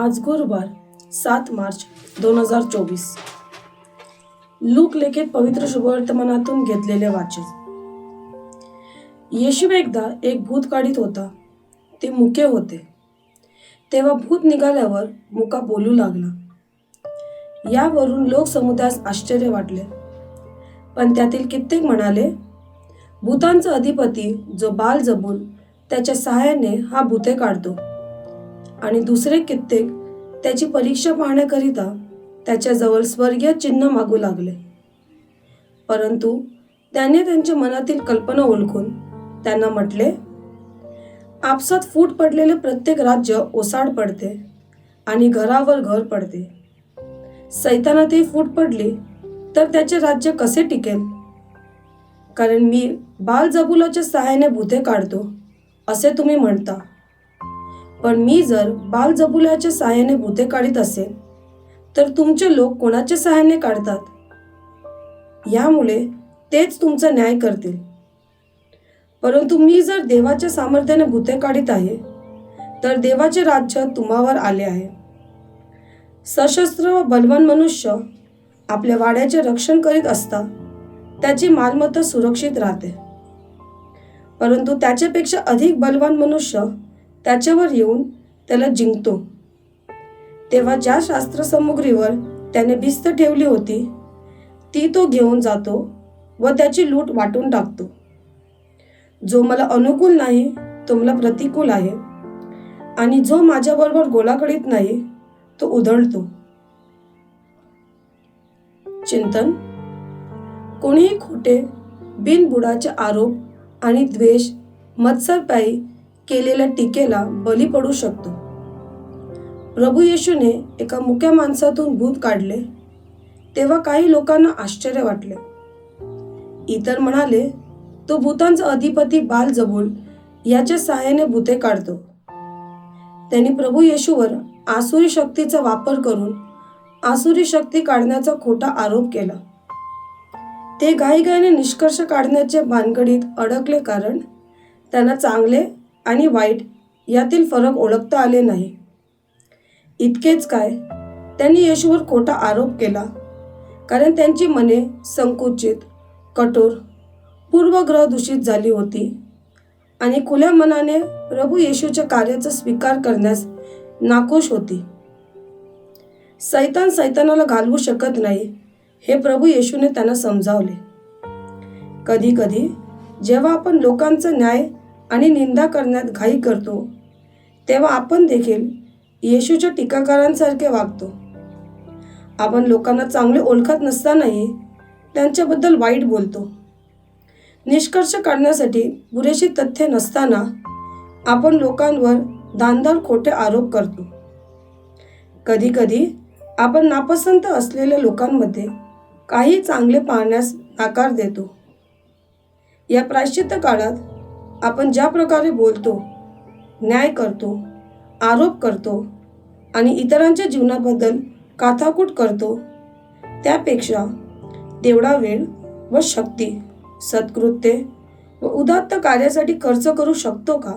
आज गुरुवार सात मार्च दोन हजार चोवीस. लूक लेखित पवित्र शुभवर्तमानातून घेतलेले वाचन. येशू एकदा एक भूत काढीत होता. ते मुके होते. तेव्हा भूत निघाल्यावर मुका बोलू लागला. यावरून लोकसमुदायास आश्चर्य वाटले. पण त्यातील कित्येक म्हणाले भूतांचा अधिपती जो बाल जबून त्याच्या सहाय्याने हा भूते काढतो. आणि दुसरे कित्येक त्याची परीक्षा पाहण्याकरिता त्याच्याजवळ स्वर्गीय चिन्ह मागू लागले. परंतु त्याने त्यांच्या मनातील कल्पना ओळखून त्यांना म्हटले आपसात फूट पडलेले प्रत्येक राज्य ओसाड पडते आणि घरावर घर पडते. सैतानातही फूट पडली तर त्याचे राज्य कसे टिकेल? कारण मी बालजबुलाच्या सहाय्याने भूते काढतो असे तुम्ही म्हणता. पण मी जर बालजबुलाच्या सहाय्याने भूते काढीत असेल तर तुमचे लोक कोणाच्या सहाय्याने काढतात? यामुळे तेच तुमचा न्याय करतील. परंतु मी जर देवाच्या सामर्थ्याने भूते काढीत आहे तर देवाचे राज्य तुम्हावर आले आहे. सशस्त्र व बलवान मनुष्य आपल्या वाड्याचे रक्षण करीत असता त्याची मालमत्ता सुरक्षित राहते. परंतु त्याच्यापेक्षा अधिक बलवान मनुष्य त्याच्यावर येऊन त्याला जिंकतो. तेव्हा ज्या शास्त्रसामुग्रीवर त्याने भिस्त ठेवली होती ती तो घेऊन जातो व त्याची लूट वाटून टाकतो. जो मला अनुकूल नाही तो मला प्रतिकूल आहे. आणि जो माझ्याबरोबर गोला करीत नाही तो उधळतो. चिंतन. कोणीही खोटे बिनबुडाचे आरोप आणि द्वेष मत्सरपायी केलेल्या टीकेला बली पडू शकतो. प्रभू येशूने एका मुक्या माणसातून भूत काढले तेव्हा काही लोकांना आश्चर्य वाटले. इतर म्हणाले तो भूतांचा अधिपती बाल जबूल याच्या सहाय्याने भूते काढतो. त्यांनी प्रभू येशूवर आसुरी शक्तीचा वापर करून आसुरी शक्ती काढण्याचा खोटा आरोप केला. ते घाईघाईने निष्कर्ष काढण्याच्या भानगडीत अडकले कारण त्यांना चांगले आणि वाईट यातील फरक ओळखता आले नाही. इतकेच काय त्यांनी येशूवर खोटा आरोप केला. कारण त्यांची मने संकुचित कठोर पूर्वग्रह दूषित झाली होती. आणि खुल्या मनाने प्रभू येशूच्या कार्याचा स्वीकार करण्यास नाखुश होती. सैतान सैतानाला घालवू शकत नाही हे प्रभू येशूने त्यांना समजावले. कधी कधी जेव्हा आपण लोकांचा न्याय आणि निंदा करण्यात घाई करतो तेव्हा आपण देखील येशूच्या टीकाकारांसारखे वागतो. आपण लोकांना चांगले ओळखत नसतानाही त्यांच्याबद्दल वाईट बोलतो. निष्कर्ष काढण्यासाठी पुरेशी तथ्य नसताना आपण लोकांवर दानदार खोटे आरोप करतो. कधीकधी आपण नापसंत असलेल्या लोकांमध्ये काही चांगले पाहण्यास आकार देतो. या प्रायश्चित्त काळात आपण ज्या प्रकारे बोलतो न्याय करतो आरोप करतो आणि इतरांच्या जीवनाबद्दल काथाकूट करतो त्यापेक्षा तेवढा वेळ व शक्ती सत्कृत्ये व उदात्त कार्यासाठी खर्च करू शकतो का?